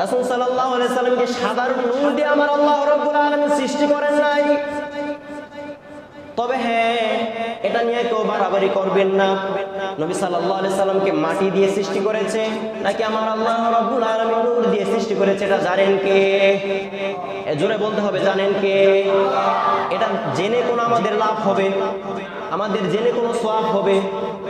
রাসূল সাল্লাল্লাহু সাল্লামকে সাধারণ নূর দিয়ে আমার আল্লাহ রাব্বুল আলামিন সৃষ্টি করেন নাই। তবে হ্যাঁ এটা নিয়ে কেউ বাড়াবাড়ি করবেন না। নবী সাল্লাল্লাহু আলাইহি সাল্লামকে মাটি দিয়ে সৃষ্টি করেছে, নাকি আমার আল্লাহ রাব্বুল আলামিন নূর দিয়ে সৃষ্টি করেছে, এটা জানেন কে? জোরে বলতে হবে, জানেন কে? এটা জেনে কোনো আমাদের লাভ হবে। আমাদের জেনে কোনো সোয়াব হবে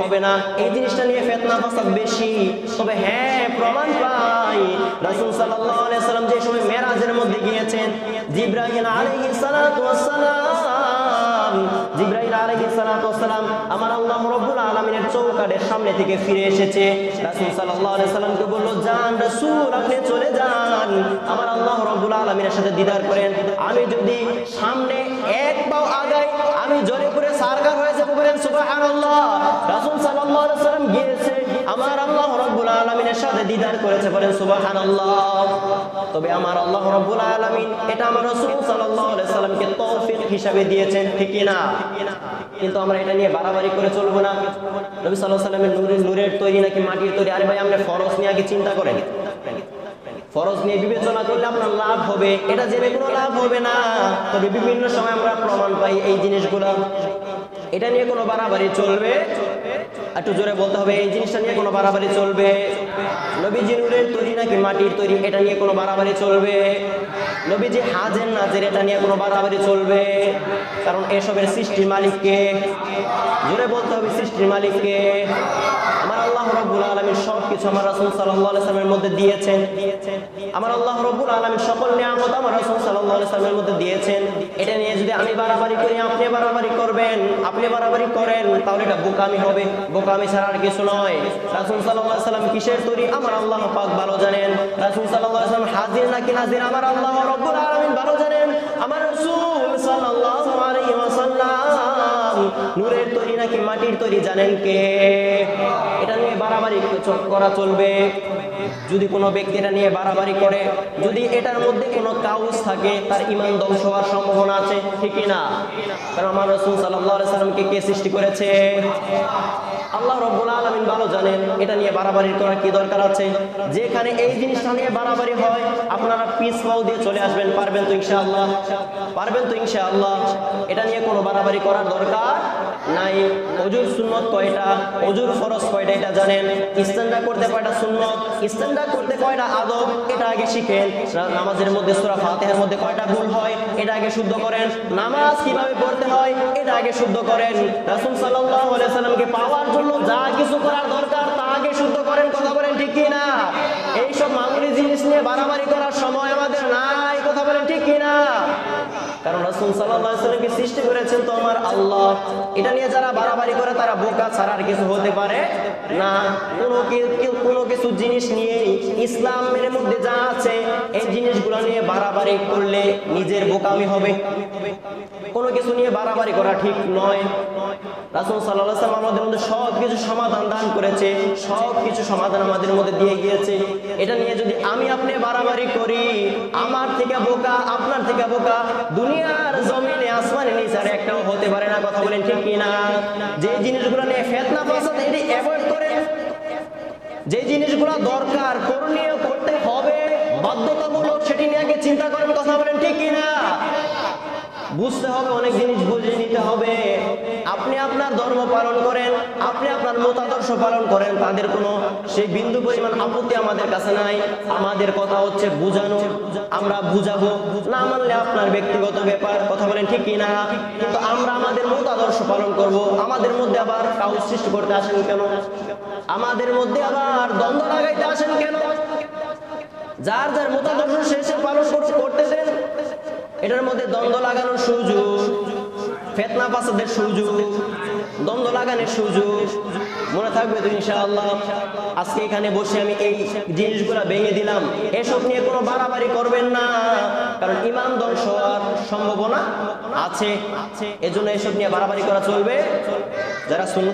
হবে না। এই জিনিসটা নিয়ে ফেতনা ফাসাদ বেশি। তবে হ্যাঁ প্রমাণ পাই। রাসূল সাল্লাল্লাহু আলাইহি সাল্লাম যে সময় মেরাজের মধ্যে গিয়েছেন, জিব্রাইল আলাইহিস সালাতু ওয়াস সালাম জিব্রাইল আলাইহিস সালাতু ওয়াস সালাম আমার আল্লাহ রাব্বুল আলামিনের চৌকাঠের সামনে থেকে ফিরে এসেছে। রাসূল সাল্লাল্লাহু আলাইহি সাল্লামকে বলল যান রাসূল, আপনি চলে যান। আমার আল্লাহ রাব্বুল আলামিনের সাথে দিদার করেন, আমি যদি সামনে এক পাও আগাই আমি জোরে করে সারগার হয়ে যাব বলেন এটা চিন্তা করেন। ফরজ নিয়ে বিবেচনা করলে আপনার লাভ হবে। এটা জেনে কোনো লাভ হবে না। তবে বিভিন্ন সময় আমরা প্রমাণ পাই এই জিনিসগুলো। এটা নিয়ে কোনো বাড়াবাড়ি চলবে? একটু জোরে বলতে হবে, এই জিনিসটা নিয়ে কোনো বাড়াবাড়ি চলবে? নবীজি নূরের তৈরি নাকি মাটির তৈরি, এটা নিয়ে কোনো বাড়াবাড়ি চলবে? নবীজি হাজের নাজের, এটা নিয়ে কোনো বাড়াবাড়ি চলবে? কারণ এসবের সৃষ্টির মালিককে, জোরে বলতে হবে সৃষ্টির মালিককে। রব্বুল আলমীর সব আমার রাসুল সাল্লামের মধ্যে দিয়েছেন। আমার আল্লাহ রব্বুল আলমীর সকল নিয়ামত আমার রাসুল সাল্লামের মধ্যে দিয়েছেন। এটা নিয়ে যদি আমি বাড়াবাড়ি করি, আপনি বাড়াবাড়ি করবেন। আপনি বাড়াবাড়ি করেন, তাহলে এটা বোকামি হবে। বোকামি ছাড়া আর কিছু নয়। সাল্লাম কিসের তৈরি? আমার আল্লাহ ভালো জানেন। রাসুল সাল্লাহ সাল্লাম হাজির নাকি নাজির? আমার আল্লাহ রব্বুল আলমিন ভালো জানেন। আমার রসুল নূরের তৈরি নাকি মাটির তৈরি জানেন কে এটা নিয়ে বাড়াবাড়ি চ- করা চলবে। যদি কোনো ব্যক্তি এটা নিয়ে বাড়াবাড়ি করে, যদি এটার মধ্যে কোনো কাউজ থাকে, তার ইমান ধ্বংস হওয়ার সম্ভাবনা আছে ঠিকই না? কারণ আমার রসুল সাল্লাহ সাল্লামকে কে সৃষ্টি করেছে? আল্লাহ রব্বুল আলমিন ভালো জানেন, এটা নিয়ে বাড়াবাড়ি করার কি দরকার আছে? যেখানে এই জিনিসটা নিয়ে বাড়াবাড়ি হয়, আপনারা পিস পাও দিয়ে চলে আসবেন, পারবেন তো ইনশাআল্লাহ? পারবেন তো ইনশাআল্লাহ? এটা নিয়ে কোনো বাড়াবাড়ি করার দরকার নাই, অজুর সুন্নত কয়টা, অজুর ফরজ কয়টা, এটা জানেন। ইস্তেঞ্জা করতে কয়টা সুন্নত ইস্তেঞ্জা করতে কয়টা আদব, এটা আগে শিখেন। নামাজের মধ্যে সূরা ফাতিহার মধ্যে কয়টা ভুল হয়, এটা আগে শুদ্ধ করেন। নামাজ কীভাবে পড়তে হয়, এটা আগে শুদ্ধ করেন। রাসূল সাল্লাল্লাহু আলাইহি সাল্লামকে পাওয়ার জন্য যা কিছু করার দরকার, তা আগে শুদ্ধ করেন, কথা বলেন ঠিক না এইসব মামুলি জিনিস নিয়ে বাড়াবাড়ি করার সময় আমাদের নাই, কথা বলেন ঠিক না কারণ রসুল সাল্লামকে সৃষ্টি করেছেন তো আমার আল্লাহ। এটা নিয়ে যারা বাড়াবাড়ি করে তারা বোকা ছাড়া আর কিছু হতে পারে না। কোনো কোনো কিছু জিনিস নিয়ে ইসলামের মধ্যে যা আছে, এই জিনিসগুলো নিয়ে বাড়াবাড়ি করলে নিজের বোকামি হবে। কোনো কিছু নিয়ে বাড়াবাড়ি করা ঠিক নয়। রাসূল সাল্লাম আমাদের মধ্যে সব কিছু সমাধান দান করেছে সব কিছু সমাধান আমাদের মধ্যে দিয়ে গিয়েছে। এটা নিয়ে যদি আমি আপনি বাড়াবাড়ি করি, আমার থেকে বোকা, আপনার থেকে বোকা, দুনিয়ার জমিনে, আসমানে নিচে আর একটাও হতে পারে না, কথা বলেন ঠিক কিনা? যে জিনিসগুলো নিয়ে ফেতনা ফাসাদ এটি অ্যাভয়েড করেন যে জিনিসগুলো দরকার, করণীয় করতে হবে, বাধ্যতামূলক সেটি নিয়ে আগে চিন্তা করেন, কথা বলেন ঠিক কিনা? বুঝতে হবে, অনেক জিনিস বুঝে নিতে হবে। আপনি আপনার ধর্ম পালন করেন, আপনি আপনার মতাদর্শ পালন করেন, তাদের কোনো সেই বিন্দু পরিমাণ আপত্তি আমাদের কাছে নাই। আমাদের কথা হচ্ছে বুঝানো, আমরা বুঝাবো, না মানলে আপনার ব্যক্তিগত ব্যাপার, কথা বলেন ঠিক কিনা? কিন্তু আমরা আমাদের মতাদর্শ পালন করব। আমাদের মধ্যে আবার কাউ সৃষ্টি করতে আসেন কেন? আমাদের মধ্যে আবার দ্বন্দ্ব লাগাইতে আসেন কেন? যার যার মতাদর্শ শেষে পালন করতে করতেছেন এটার মধ্যে দ্বন্দ্ব লাগানোর সুযোগ, ফেতনা ফাসাদের সুযোগ, দ্বন্দ্ব লাগানোর সুযোগ। মনে থাকবে তো ইনশাআল্লাহ, আজকে এখানে বসে আমি এই জিনিসগুলো ভেঙে দিলাম। এসব নিয়ে কোনো বাড়াবাড়ি করবেন না, কারণ ইমান ধ্বংস হওয়ার সম্ভাবনা আছে। এজন্য এসব নিয়ে বাড়াবাড়ি করা চলবে। যারা শুন